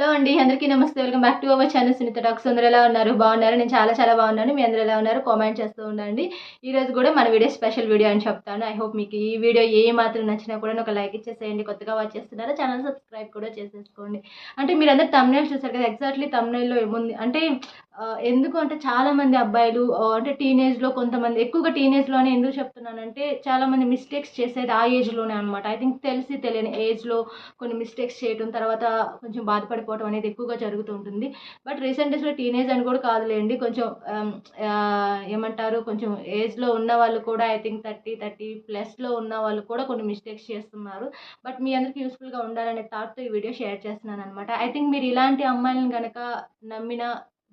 Hello అండి అందరికీ నమస్తే. Welcome back to our channel Sunitha talks అందరూ ఎలా ఉన్నారు? బాగున్నారు? నేను చాలా చాలా బాగున్నాను. మీ అందరూ ఎలా ఉన్నారు? కామెంట్ చేస్తూ ఉండండి. ఈ రోజు కూడా మన వీడియో స్పెషల్ వీడియో అని చెప్తాను. ఐ హోప్ మీకు ఈ వీడియో ఏ మాత్రం నచ్చినా కూడా ఒక లైక్ ఇచ్చేసేయండి. కొత్తగా వాచ్ చేస్తున్నారా? ఛానల్ సబ్స్క్రైబ్ కూడా చేసేసుకోండి. అంటే మీరు అందరు తమ్నైల్ చూసారు కదా? ఎగ్జాక్ట్లీ తమ్నైల్లో ఏముంది? అంటే ఎందుకు అంటే చాలామంది అబ్బాయిలు అంటే టీనేజ్లో కొంతమంది ఎక్కువగా టీనేజ్లోనే ఎందుకు చెప్తున్నానంటే చాలామంది మిస్టేక్స్ చేసేది ఆ ఏజ్లోనే అనమాట ఐ థింక్ తెలిసి తెలియని ఏజ్లో కొన్ని మిస్టేక్స్ చేయడం తర్వాత కొంచెం బాధపడిపోవడం అనేది ఎక్కువగా జరుగుతూ ఉంటుంది. బట్ రీసెంట్ డేస్లో టీనేజ్ అని కూడా కాదులేండి. కొంచెం ఏమంటారు? కొంచెం ఏజ్లో ఉన్న వాళ్ళు కూడా ఐ థింక్ థర్టీ థర్టీ ప్లస్లో ఉన్న వాళ్ళు కూడా కొన్ని మిస్టేక్స్ చేస్తున్నారు. బట్ మీ అందరికీ యూస్ఫుల్గా ఉండాలనే థాట్తో ఈ వీడియో షేర్ చేస్తున్నాను అనమాట ఐ థింక్ మీరు ఇలాంటి అమ్మాయిలను కనుక నమ్మిన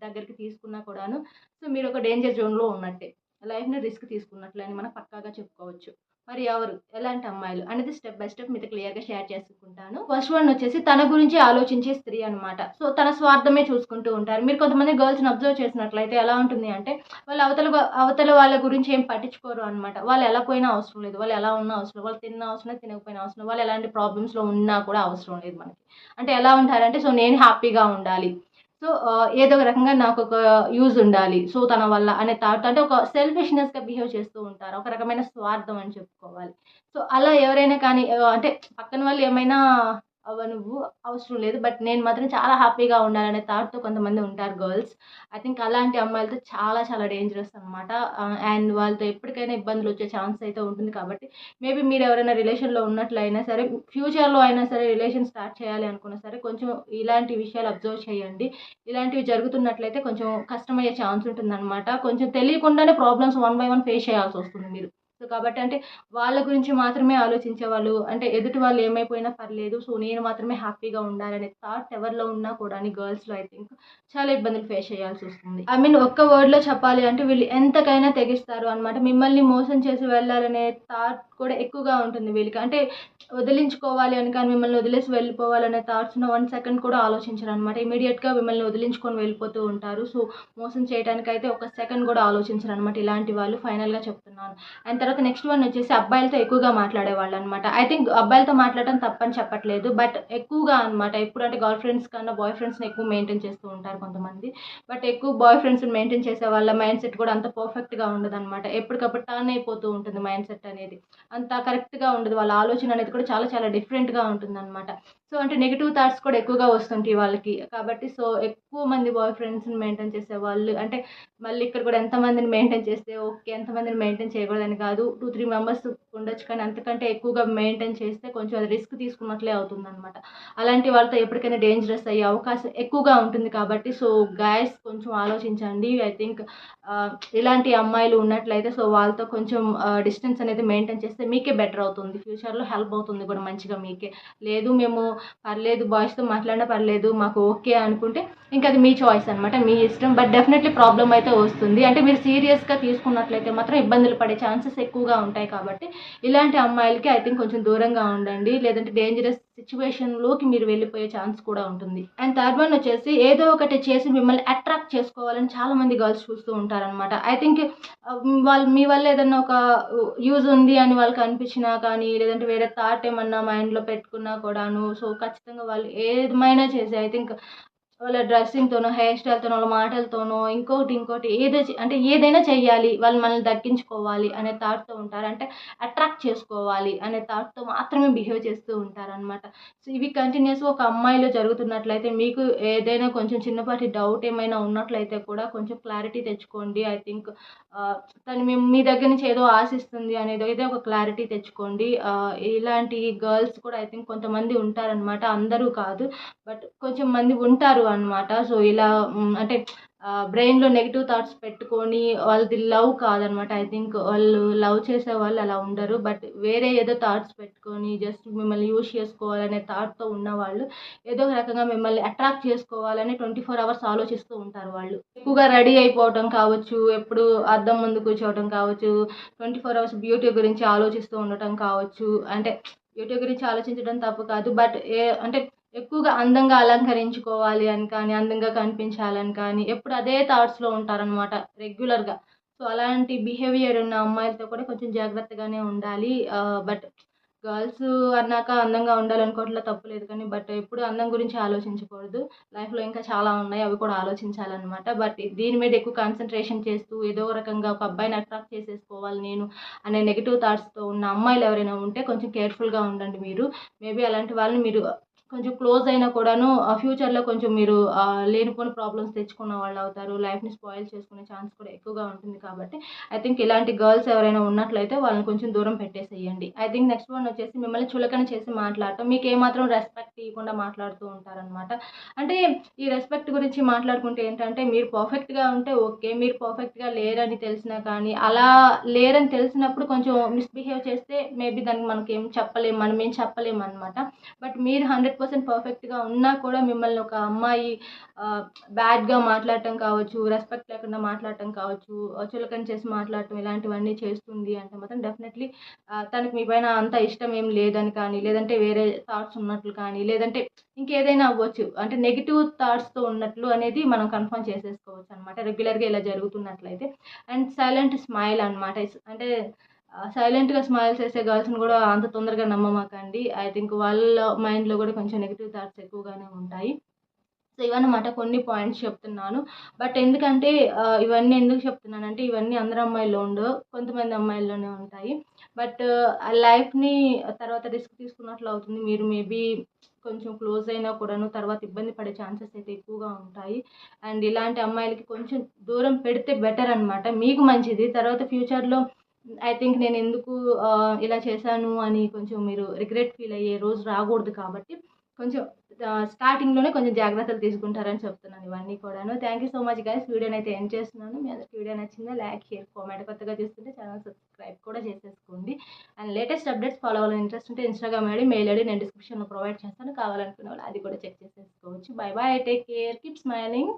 దగ్గరికి తీసుకున్నా కూడాను సో మీరు ఒక డేంజర్ జోన్లో ఉన్నట్టే. లైఫ్ని రిస్క్ తీసుకున్నట్లని మనం పక్కాగా చెప్పుకోవచ్చు. మరి ఎవరు? ఎలాంటి అమ్మాయిలు? అనేది స్టెప్ బై స్టెప్ మీతో క్లియర్గా షేర్ చేసుకుంటాను. ఫస్ట్ వన్ వచ్చేసి తన గురించి ఆలోచించే స్త్రీ అనమాట సో తన స్వార్థమే చూసుకుంటూ ఉంటారు. మీరు కొంతమంది గర్ల్స్ని అబ్జర్వ్ చేసినట్లయితే ఎలా ఉంటుంది అంటే వాళ్ళు అవతల అవతల వాళ్ళ గురించి ఏం పట్టించుకోరు అనమాట వాళ్ళు ఎలా పోయినా అవసరం లేదు. వాళ్ళు ఎలా ఉన్నా అవసరం వాళ్ళు తిన్న అవసరం లేదు తినకపోయినా అవసరం వాళ్ళు ఎలాంటి ప్రాబ్లమ్స్లో ఉన్నా కూడా అవసరం లేదు మనకి. అంటే ఎలా ఉంటారంటే సో నేను హ్యాపీగా ఉండాలి. సో ఏదో ఒక రకంగా నాకు ఒక యూజ్ ఉండాలి. సో తన వల్ల అనే థాట్ అంటే ఒక సెల్ఫిష్నెస్గా బిహేవ్ చేస్తూ ఉంటారు. ఒక రకమైన స్వార్థం అని చెప్పుకోవాలి. సో అలా ఎవరైనా కానీ అంటే పక్కన వాళ్ళు ఏమైనా నువ్వు అవసరం లేదు. బట్ నేను మాత్రం చాలా హ్యాపీగా ఉండాలనే థాట్తో కొంతమంది ఉంటారు గర్ల్స్. ఐ థింక్ అలాంటి అమ్మాయిలతో చాలా చాలా డేంజరస్ అనమాట అండ్ వాళ్ళతో ఎప్పటికైనా ఇబ్బందులు వచ్చే ఛాన్స్ అయితే ఉంటుంది కాబట్టి మేబీ మీరు ఎవరైనా రిలేషన్లో ఉన్నట్లయినా సరే ఫ్యూచర్లో అయినా సరే రిలేషన్ స్టార్ట్ చేయాలి అనుకున్నా సరే కొంచెం ఇలాంటి విషయాలు అబ్జర్వ్ చేయండి. ఇలాంటివి జరుగుతున్నట్లయితే కొంచెం కష్టమయ్యే ఛాన్స్ ఉంటుందన్నమాట. కొంచెం తెలియకుండానే problems one by one face చేయాల్సి వస్తుంది మీరు. సో కాబట్టి అంటే వాళ్ళ గురించి మాత్రమే ఆలోచించే వాళ్ళు అంటే ఎదుటి వాళ్ళు ఏమైపోయినా పర్లేదు సో నేను మాత్రమే హ్యాపీగా ఉండాలనే థాట్ ఎవరిలో ఉన్నా కూడా గర్ల్స్లో ఐ థింక్ చాలా ఇబ్బందులు ఫేస్ చేయాల్సి వస్తుంది. ఐ మీన్ ఒక్క వర్డ్లో చెప్పాలి అంటే వీళ్ళు ఎంతకైనా తెగిస్తారు అనమాట మిమ్మల్ని మోసం చేసి వెళ్ళాలనే థాట్ కూడా ఎక్కువగా ఉంటుంది వీళ్ళకి. అంటే వదిలించుకోవాలి అని కానీ మిమ్మల్ని వదిలేసి వెళ్ళిపోవాలనే థాట్స్ను వన్ సెకండ్ కూడా ఆలోచించరు అనమాట ఇమీడియట్గా మిమ్మల్ని వదిలించుకొని వెళ్ళిపోతూ ఉంటారు. సో మోసం చేయడానికైతే అయితే ఒక సెకండ్ కూడా ఆలోచించరు అనమాట ఇలాంటి వాళ్ళు ఫైనల్గా చెప్తున్నాను. అండ్ తర్వాత నెక్స్ట్ వన్ వచ్చేసి అబ్బాయిలతో ఎక్కువగా మాట్లాడేవాళ్ళు అనమాట ఐ థింక్ అబ్బాయిలతో మాట్లాడటం తప్పని చెప్పట్లేదు. బట్ ఎక్కువగా అనమాట ఎప్పుడు అంటే గర్ల్ ఫ్రెండ్స్ కన్నా బాయ్ ఫ్రెండ్స్ని ఎక్కువ మెయింటైన్ చేస్తూ ఉంటారు కొంతమంది. బట్ ఎక్కువ బాయ్ ఫ్రెండ్స్ని మెయింటైన్ చేసే వాళ్ళ మైండ్ సెట్ కూడా అంత పర్ఫెక్ట్గా ఉండదు అనమాట ఎప్పటికప్పుడు టర్న్ అయిపోతూ ఉంటుంది మైండ్ సెట్ అనేది. అంత కరెక్ట్గా ఉండదు. వాళ్ళ ఆలోచన అనేది కూడా చాలా చాలా డిఫరెంట్గా ఉంటుంది అనమాట సో అంటే నెగిటివ్ థాట్స్ కూడా ఎక్కువగా వస్తుంటాయి వాళ్ళకి. కాబట్టి సో ఎక్కువ మంది బాయ్ ఫ్రెండ్స్ని మెయింటైన్ చేసే వాళ్ళు అంటే మళ్ళీ ఇక్కడ కూడా ఎంతమందిని మెయింటైన్ చేస్తే ఓకే ఎంతమందిని మెయింటైన్ చేయకూడదని కాదు. టూ త్రీ మెంబర్స్ ఉండొచ్చు కానీ అంతకంటే ఎక్కువగా మెయింటైన్ చేస్తే కొంచెం అది రిస్క్ తీసుకున్నట్లే అవుతుంది అనమాట అలాంటి వాళ్ళతో ఎప్పటికైనా డేంజరస్ అయ్యే అవకాశం ఎక్కువగా ఉంటుంది కాబట్టి సో గాయస్ కొంచెం ఆలోచించండి. ఐ థింక్ ఇలాంటి అమ్మాయిలు ఉన్నట్లయితే సో వాళ్ళతో కొంచెం డిస్టెన్స్ అనేది మెయింటైన్ చేస్తే మీకే బెటర్ అవుతుంది. ఫ్యూచర్లో హెల్ప్ అవుతుంది కూడా మంచిగా మీకే. లేదు మేము పర్లేదు బాయ్స్తో మాట్లాడినా పర్లేదు మాకు ఓకే అనుకుంటే ఇంకా అది మీ చాయిస్ అనమాట మీ ఇష్టం. బట్ డెఫినెట్లీ ప్రాబ్లం అయితే వస్తుంది. అంటే మీరు సీరియస్గా తీసుకున్నట్లయితే మాత్రం ఇబ్బందులు పడే ఛాన్సెస్ ఎక్కువగా ఉంటాయి కాబట్టి ఇలాంటి అమ్మాయిలకి ఐ థింక్ కొంచెం దూరంగా ఉండండి. లేదంటే డేంజరస్ సిచ్యువేషన్లోకి మీరు వెళ్ళిపోయే ఛాన్స్ కూడా ఉంటుంది. అండ్ థర్డ్ వన్ వచ్చేసి ఏదో ఒకటి చేసి మిమ్మల్ని అట్రాక్ట్ చేసుకోవాలని చాలా మంది గర్ల్స్ చూస్తూ ఉంటారనమాట ఐ థింక్ um, వాళ్ళు మీ వల్ల ఏదన్నా ఒక uh, యూజ్ ఉంది అని వాళ్ళకి అనిపించినా కానీ లేదంటే వేరే థాట్ ఏమన్నా మైండ్లో పెట్టుకున్నా కూడాను సో ఖచ్చితంగా వాళ్ళు ఏమైనా చేసి ఐ థింక్ వాళ్ళ డ్రెస్సింగ్తోనో హెయిర్ స్టైల్తోనో వాళ్ళ మాటలతోనో ఇంకోటి ఇంకోటి ఏదో చే- అంటే ఏదైనా చేయాలి వాళ్ళు మనల్ని దక్కించుకోవాలి అనే థాట్తో ఉంటారు. అంటే అట్రాక్ట్ చేసుకోవాలి అనే థాట్తో మాత్రమే బిహేవ్ చేస్తూ ఉంటారనమాట సో ఇవి కంటిన్యూస్గా ఒక అమ్మాయిలో జరుగుతున్నట్లయితే మీకు ఏదైనా కొంచెం చిన్నపాటి డౌట్ ఏమైనా ఉన్నట్లయితే కూడా కొంచెం క్లారిటీ తెచ్చుకోండి. ఐ థింక్ తను మీ మీ దగ్గర నుంచి ఏదో ఆశిస్తుంది అనేది ఏదో ఒక క్లారిటీ తెచ్చుకోండి. ఇలాంటి గర్ల్స్ కూడా ఐ థింక్ కొంతమంది ఉంటారనమాట అందరూ కాదు. బట్ కొంచెం మంది ఉంటారు అనమాట సో ఇలా అంటే బ్రెయిన్లో నెగిటివ్ థాట్స్ పెట్టుకొని వాళ్ళది లవ్ కాదనమాట ఐ థింక్ వాళ్ళు లవ్ చేసే వాళ్ళు అలా ఉండరు. బట్ వేరే ఏదో థాట్స్ పెట్టుకొని జస్ట్ మిమ్మల్ని యూజ్ చేసుకోవాలనే థాట్తో ఉన్నవాళ్ళు ఏదో ఒక రకంగా మిమ్మల్ని అట్రాక్ట్ చేసుకోవాలని ట్వంటీ ఫోర్ అవర్స్ ఆలోచిస్తూ ఉంటారు వాళ్ళు. ఎక్కువగా రెడీ అయిపోవటం కావచ్చు ఎప్పుడు అద్దం ముందు కూర్చోవటం కావచ్చు ట్వంటీ ఫోర్ అవర్స్ బ్యూటీ గురించి ఆలోచిస్తూ ఉండటం కావచ్చు. అంటే బ్యూటీ గురించి ఆలోచించడం తప్పు కాదు. బట్ ఏ అంటే ఎక్కువగా అందంగా అలంకరించుకోవాలి అని కానీ అందంగా కనిపించాలని కానీ ఎప్పుడు అదే థాట్స్లో ఉంటారనమాట రెగ్యులర్గా సో అలాంటి బిహేవియర్ ఉన్న అమ్మాయిలతో కూడా కొంచెం జాగ్రత్తగానే ఉండాలి. బట్ గర్ల్స్ అన్నాక అందంగా ఉండాలనుకోవట్లే తప్పులేదు కానీ బట్ ఎప్పుడు అందం గురించి ఆలోచించకూడదు. లైఫ్లో ఇంకా చాలా ఉన్నాయి అవి కూడా ఆలోచించాలన్నమాట. బట్ దీని మీద ఎక్కువ కాన్సన్ట్రేషన్ చేస్తూ ఏదో ఒక రకంగా ఒక అబ్బాయిని అట్రాక్ట్ చేసేసుకోవాలి నేను అనే నెగిటివ్ థాట్స్తో ఉన్న అమ్మాయిలు ఎవరైనా ఉంటే కొంచెం కేర్ఫుల్గా ఉండండి మీరు. మేబీ అలాంటి వాళ్ళని మీరు కొంచెం క్లోజ్ అయినా కూడాను ఆ ఫ్యూచర్లో కొంచెం మీరు లేనిపోని ప్రాబ్లమ్స్ తెచ్చుకున్న వాళ్ళు అవుతారు లైఫ్ని స్పాయిల్ చేసుకునే ఛాన్స్ కూడా ఎక్కువగా ఉంటుంది కాబట్టి ఐ థింక్ ఇలాంటి గర్ల్స్ ఎవరైనా ఉన్నట్లయితే వాళ్ళని కొంచెం దూరం పెట్టేసేయండి. ఐ థింక్ నెక్స్ట్ వన్ వచ్చేసి మిమ్మల్ని చులకన చేసి మాట్లాడటం మీకు ఏమాత్రం రెస్పెక్ట్ ఇవ్వకుండా మాట్లాడుతూ ఉంటారనమాట అంటే ఈ రెస్పెక్ట్ గురించి మాట్లాడుకుంటే ఏంటంటే మీరు పర్ఫెక్ట్గా ఉంటే ఓకే మీరు పర్ఫెక్ట్గా లేరని తెలిసినా కానీ అలా లేరని తెలిసినప్పుడు కొంచెం మిస్బిహేవ్ చేస్తే మేబీ దానికి మనకి ఏం చెప్పలేము మనం ఏం చెప్పలేము అనమాట బట్ మీరు హండ్రెడ్ పర్సెంట్ పర్ఫెక్ట్గా ఉన్నా కూడా మిమ్మల్ని ఒక అమ్మాయి బ్యాడ్గా మాట్లాడటం కావచ్చు రెస్పెక్ట్ లేకుండా మాట్లాడటం కావచ్చు చులకని చేసి మాట్లాడటం ఇలాంటివన్నీ చేస్తుంది అంటే మాత్రం డెఫినెట్లీ తనకు మీ పైన అంత ఇష్టం ఏం లేదని కానీ లేదంటే వేరే థాట్స్ ఉన్నట్లు కానీ లేదంటే ఇంకేదైనా అవ్వచ్చు. అంటే నెగిటివ్ థాట్స్తో ఉన్నట్లు అనేది మనం కన్ఫర్మ్ చేసేసుకోవచ్చు అనమాట రెగ్యులర్గా ఇలా జరుగుతున్నట్లయితే. అండ్ సైలెంట్ స్మైల్ అనమాట అంటే సైలెంట్గా స్మైల్స్ చేసే గర్ల్స్ని కూడా అంత తొందరగా నమ్మమాకండి. ఐ థింక్ వాళ్ళ మైండ్లో కూడా కొంచెం నెగిటివ్ థాట్స్ ఎక్కువగానే ఉంటాయి. సో ఇవన్నమాట కొన్ని పాయింట్స్ చెప్తున్నాను. బట్ ఎందుకంటే ఇవన్నీ ఎందుకు చెప్తున్నానంటే ఇవన్నీ అందరు అమ్మాయిల్లో ఉండవు. కొంతమంది అమ్మాయిల్లోనే ఉంటాయి. బట్ ఆ లైఫ్ని తర్వాత రిస్క్ తీసుకున్నట్లు అవుతుంది. మీరు మేబీ కొంచెం క్లోజ్ అయినా కూడాను తర్వాత ఇబ్బంది పడే ఛాన్సెస్ అయితే ఎక్కువగా ఉంటాయి. అండ్ ఇలాంటి అమ్మాయిలకి కొంచెం దూరం పెడితే బెటర్ అనమాట మీకు మంచిది. తర్వాత ఫ్యూచర్లో ఐ థింక్ నేను ఎందుకు ఇలా చేశాను అని కొంచెం మీరు రిగ్రెట్ ఫీల్ అయ్యే రోజు రాకూడదు కాబట్టి కొంచెం స్టార్టింగ్లోనే కొంచెం జాగ్రత్తలు తీసుకుంటారని చెప్తున్నాను ఇవన్నీ కూడాను. Thank you so much guys వీడియోని అయితే ఎండ్ చేస్తున్నాను. మీ అందరికి వీడియో నచ్చిందా లైక్ షేర్ కామెంట్ కొత్తగా చూస్తుంటే ఛానల్ సబ్స్క్రైబ్ కూడా చేసేసుకోండి. అండ్ లేటెస్ట్ అప్డేట్స్ ఫాలో అవ్వాలని ఇంట్రెస్ట్ ఉంటే ఇన్స్టాగ్రామ్ ఐడి మెయిల్ ఐడి నేను డిస్క్రిప్షన్లో ప్రొవైడ్ చేస్తాను. కావాలనుకునే వాళ్ళు అది కూడా చెక్ చేసేసుకోవచ్చు. Bye bye take care keep smiling